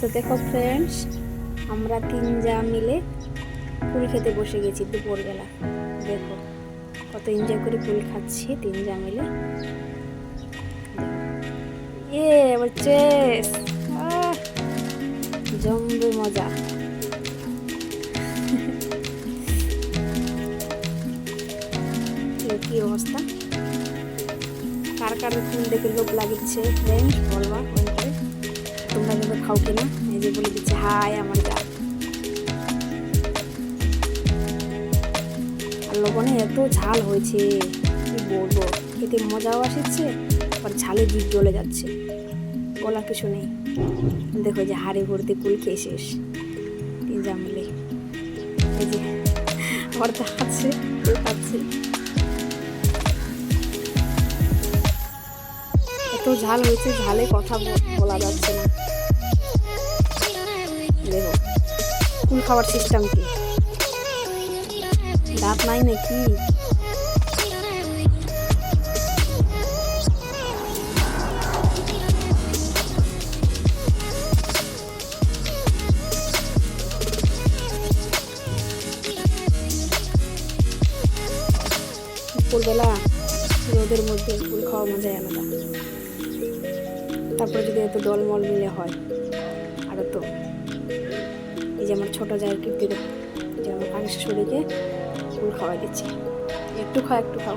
তো দেখো ফ্রেন্ডস আমরা তিন যা মিলে পুরি খেতে বসে গেছি দুপুরবেলা। দেখো, কত এনজয় করে পুরি খাচ্ছি তিন যা মিলে। এ বলছে জম্বে মজা। কি অবস্থা? কার কার দেখে লোক লাগিচ্ছে ফ্রেন্ড বলবা। কিন্তু খাও কিনা? এই যে বলে দিচ্ছে, হাই, আমার যা। আর লবণে এত ঝাল হয়েছে, কি বলব? খেতে মজাও আসছে, আবার ঝালে জিভ জ্বলে যাচ্ছে। বলার কিছু নেই। দেখো যে হাড়ি ভর্তি কুল খেয়ে শেষ। তিন যা মিলে। এই যে আবার দেখাচ্ছে কুল খাচ্ছে এত ঝাল হয়েছে, ঝালে কথা বলা যাচ্ছে না। কুল খাওয়ার সিস্টেম কি? দাঁত নাই নাকি? দুপুরবেলা রোদের মধ্যে ফুল খাওয়া মজাই আলাদা। তারপরে যদি এত দলমল মিলে হয় আরও তো যে আমার ছোটো জায়ের কীর্তি যে আমার আগে শরীরকে ফুল খাওয়াই দিচ্ছে। একটু খাও একটু খাও।